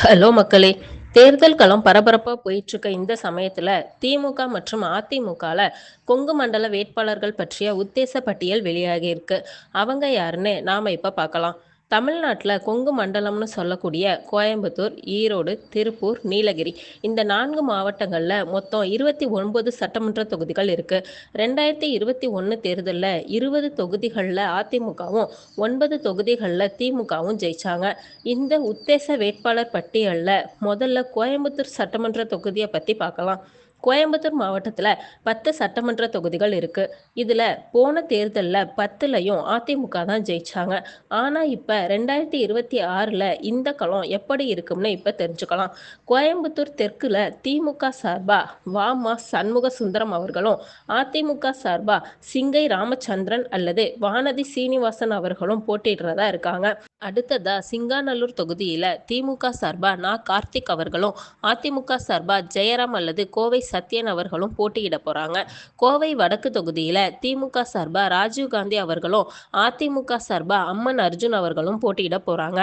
Hello மக்களே தேர்தல் களம் பரபரப்பா போயிட்டு இருக்க இந்த சமயத்துல திமுக மற்றும் அதிமுகல கொங்கு மண்டல வேட்பாளர்கள் பற்றிய உத்தேச பட்டியல் வெளியாகி இருக்கு அவங்க யாருன்னு நாம இப்ப பார்க்கலாம். தமிழ்நாட்டில் கொங்கு மண்டலம்னு சொல்லக்கூடிய கோயம்புத்தூர் ஈரோடு திருப்பூர் நீலகிரி இந்த நான்கு மாவட்டங்களில் மொத்தம் இருபத்தி ஒன்பது சட்டமன்ற தொகுதிகள் இருக்குது ரெண்டாயிரத்தி இருபத்தி ஒன்று தேர்தலில் இருபது தொகுதிகளில் அதிமுகவும் ஒன்பது தொகுதிகளில் திமுகவும் ஜெயித்தாங்க இந்த உத்தேச வேட்பாளர் பட்டியலில் முதல்ல கோயம்புத்தூர் சட்டமன்ற தொகுதியை பற்றி பார்க்கலாம். கோயம்புத்தூர் மாவட்டத்தில் பத்து சட்டமன்ற தொகுதிகள் இருக்குது இதில் போன தேர்தலில் பத்துலையும் அதிமுக தான் ஜெயிச்சாங்க. ஆனால் இப்போ ரெண்டாயிரத்தி இருபத்தி ஆறில் இந்த களம் எப்படி இருக்கும்னு இப்போ தெரிஞ்சுக்கலாம். கோயம்புத்தூர் தெற்கில் திமுக சார்பாக வாமா சண்முக சுந்தரம் அவர்களும் அதிமுக சார்பாக சிங்கை ராமச்சந்திரன் அல்லது வானதி சீனிவாசன் அவர்களும் போட்டிடுறதா இருக்காங்க. அடுத்ததா சிங்காநல்லூர் தொகுதியில் திமுக சார்பாக நா கார்த்திக் அவர்களும் அதிமுக சார்பாக ஜெயராம் அல்லது கோவை சத்யன் அவர்களும் போட்டியிட போறாங்க. கோவை வடக்கு தொகுதியில திமுக சார்பா ராஜீவ்காந்தி அவர்களும் அதிமுக சார்பா அம்மன் அர்ஜுன் அவர்களும் போட்டியிட போறாங்க.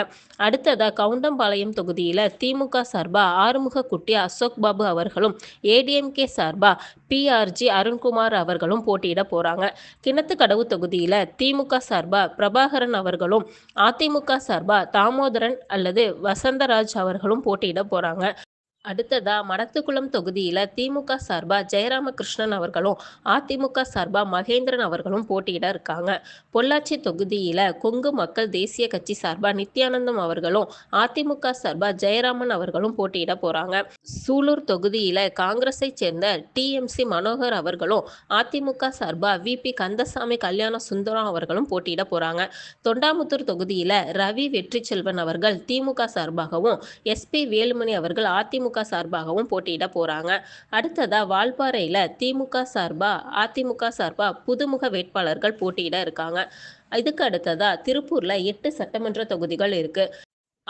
அடுத்ததா கவுண்டம்பாளையம் தொகுதியில திமுக சார்பா ஆறுமுக குட்டி அசோக் பாபு அவர்களும் ஏடிஎம்கே சார்பா பிஆர்ஜி அருண்குமார் அவர்களும் போட்டியிட போறாங்க. கிணத்துக்கடவு தொகுதியில திமுக சார்பா பிரபாகரன் அவர்களும் அதிமுக சார்பா தாமோதரன் அல்லது வசந்தராஜ் அவர்களும் போட்டியிட போறாங்க. அடுத்ததா மடத்துக்குளம் தொகுதியில திமுக சார்பா ஜெயராமகிருஷ்ணன் அவர்களும் அதிமுக சார்பா மகேந்திரன் அவர்களும் போட்டியிட இருக்காங்க. பொள்ளாச்சி தொகுதியில கொங்கு மக்கள் தேசிய கட்சி சார்பா நித்யானந்தம் அவர்களும் அதிமுக சார்பா ஜெயராமன் அவர்களும் போட்டியிட போறாங்க. சூலூர் தொகுதியில காங்கிரஸை சேர்ந்த டிஎம்சி மனோகர் அவர்களும் அதிமுக சார்பா விபி கந்தசாமி கல்யாண சுந்தரம் அவர்களும் போட்டியிட போறாங்க. தொண்டாமுத்தூர் தொகுதியில ரவி வெற்றி செல்வன் அவர்கள் திமுக சார்பாகவும் எஸ்பி வேலுமணி அவர்கள் அதிமுக சார்பாகவும் போட்டியிட போறாங்க. அடுத்ததா வால்பாறையில திமுக சார்பா அதிமுக சார்பா புதுமுக வேட்பாளர்கள் போட்டியிட இருக்காங்க. இதுக்கு அடுத்ததா திருப்பூர்ல எட்டு சட்டமன்ற தொகுதிகள் இருக்கு.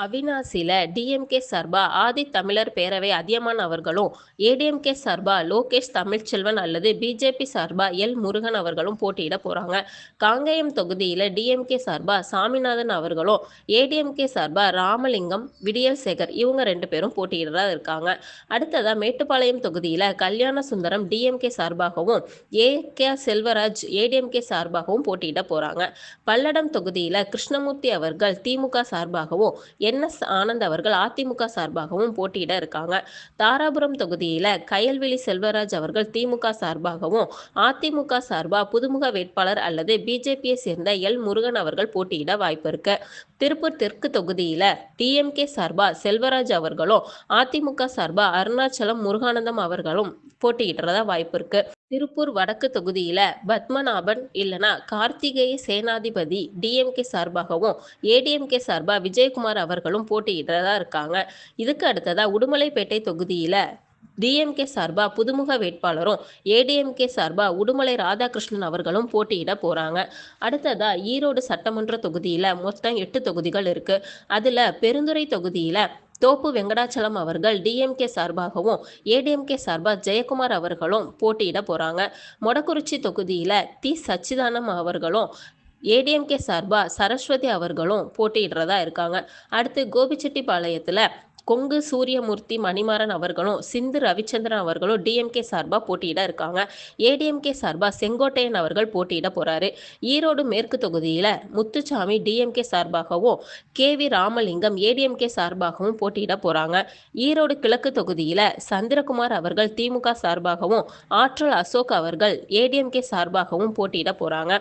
அவினாசில டிஎம்கே சார்பா ஆதி தமிழர் பேரவை அதியமான் அவர்களும் ஏடிஎம்கே சார்பா லோகேஷ் தமிழ்ச்செல்வன் அல்லது பிஜேபி சார்பா எல் முருகன் அவர்களும் போட்டியிட போறாங்க. காங்கேயம் தொகுதியில டிஎம்கே சார்பா சாமிநாதன் அவர்களும் ஏடிஎம்கே சார்பா ராமலிங்கம் விடியல் சேகர் இவங்க ரெண்டு பேரும் போட்டியிடறா இருக்காங்க. அடுத்ததா மேட்டுப்பாளையம் தொகுதியில கல்யாண சுந்தரம் டிஎம்கே சார்பாகவும் ஏ கே செல்வராஜ் ஏடிஎம்கே சார்பாகவும் போட்டியிட போறாங்க. பல்லடம் தொகுதியில கிருஷ்ணமூர்த்தி அவர்கள் திமுக சார்பாகவும் என் எஸ் ஆனந்த் அவர்கள் அதிமுக சார்பாகவும் போட்டியிட இருக்காங்க. தாராபுரம் தொகுதியில் கயல்விழி செல்வராஜ் அவர்கள் திமுக சார்பாகவும் அதிமுக சார்பாக புதுமுக வேட்பாளர் அல்லது பிஜேபியை சேர்ந்த எல் முருகன் அவர்கள் போட்டியிட வாய்ப்பு இருக்கு. திருப்பூர் தெற்கு தொகுதியில் டிஎம்கே சார்பா செல்வராஜ் அவர்களும் அதிமுக சார்பா அருணாச்சலம் முருகானந்தம் அவர்களும் போட்டியிடுறதா வாய்ப்பு இருக்கு. திருப்பூர் வடக்கு தொகுதியில பத்மநாபன் இல்லனா கார்த்திகேய சேனாதிபதி டிஎம்கே சார்பாகவும் ஏடிஎம்கே சார்பா விஜயகுமார் அவர்களும் போட்டியிடுறதா இருக்காங்க. இதுக்கு அடுத்ததா உடுமலைப்பேட்டை தொகுதியில டிஎம்கே சார்பா புதுமுக வேட்பாளரும் ஏடிஎம்கே சார்பா உடுமலை ராதாகிருஷ்ணன் அவர்களும் போட்டியிட போறாங்க. அடுத்ததா ஈரோடு சட்டமன்ற தொகுதியில மொத்தம் எட்டு தொகுதிகள் இருக்கு. அதுல பெருந்துறை தொகுதியில தோப்பு வெங்கடாச்சலம் அவர்கள் டிஎம்கே சார்பாகவும் ஏடிஎம்கே சார்பாக ஜெயக்குமார் அவர்களும் போட்டியிட போகிறாங்க மொடக்குறிச்சி தொகுதியில் தி சச்சிதானம் அவர்களும் ஏடிஎம்கே சார்பாக சரஸ்வதி அவர்களும் போட்டியிடுறதா இருக்காங்க. அடுத்து கோபிச்செட்டிப்பாளையத்தில் கொங்கு சூரியமூர்த்தி மணிமாறன் அவர்களும் சிந்து ரவிச்சந்திரன் அவர்களும் டிஎம்கே சார்பாக போட்டியிட இருக்காங்க. ஏடிஎம்கே சார்பாக செங்கோட்டையன் அவர்கள் போட்டியிட போறாரு. ஈரோடு மேற்கு தொகுதியில் முத்துச்சாமி டிஎம்கே சார்பாகவும் கே வி ராமலிங்கம் ஏடிஎம்கே சார்பாகவும் போட்டியிட போறாங்க. ஈரோடு கிழக்கு தொகுதியில் சந்திரகுமார் அவர்கள் திமுக சார்பாகவும் ஆற்றல் அசோக் அவர்கள் ஏடிஎம்கே சார்பாகவும் போட்டியிட போறாங்க.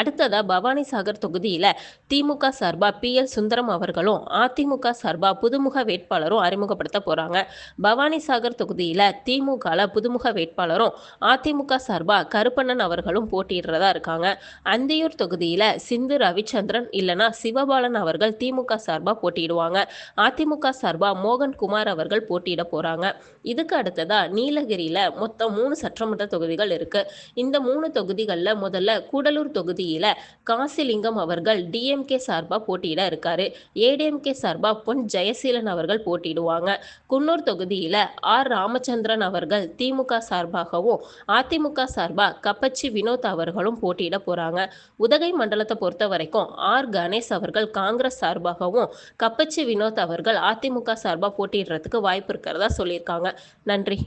அடுத்ததா பவானி சாகர் தொகுதியில திமுக சார்பா பி எல் சுந்தரம் அவர்களும் அதிமுக சார்பா புதுமுக வேட்பாளரும் அறிமுகப்படுத்த போறாங்க. பவானி சாகர் தொகுதியில திமுகல புதுமுக வேட்பாளரும் அதிமுக சார்பா கருப்பண்ணன் அவர்களும் போட்டியிடுறதா இருக்காங்க. அந்தியூர் தொகுதியில சிந்து ரவிச்சந்திரன் இல்லனா சிவபாலன் அவர்கள் திமுக சார்பா போட்டியிடுவாங்க. அதிமுக சார்பா மோகன் குமார் அவர்கள் போட்டியிட போறாங்க. இதுக்கு அடுத்ததா நீலகிரியில மொத்தம் மூணு சட்டமன்ற தொகுதிகள் இருக்கு. இந்த மூணு தொகுதிகளில் முதல்ல கூடலூர் தொகுதி தொகுதியில காசிலிங்கம் அவர்கள் டிஎம்கே சார்பா போட்டியிட இருக்காரு. ஏடிஎம்கே சார்பா பொன் ஜெயசீலன் அவர்கள் போட்டியிடுவாங்க. குன்னூர் தொகுதியில ஆர் ராமச்சந்திரன் அவர்கள் திமுக சார்பாகவும் அதிமுக சார்பா கப்பச்சி வினோத் அவர்களும் போட்டியிட போறாங்க. உதகை மண்டலத்தை பொறுத்த வரைக்கும் ஆர் கணேஷ் அவர்கள் காங்கிரஸ் சார்பாகவும் கப்பச்சி வினோத் அவர்கள் அதிமுக சார்பா போட்டியிடுறதுக்கு வாய்ப்பு இருக்கிறதா சொல்லியிருக்காங்க. நன்றி.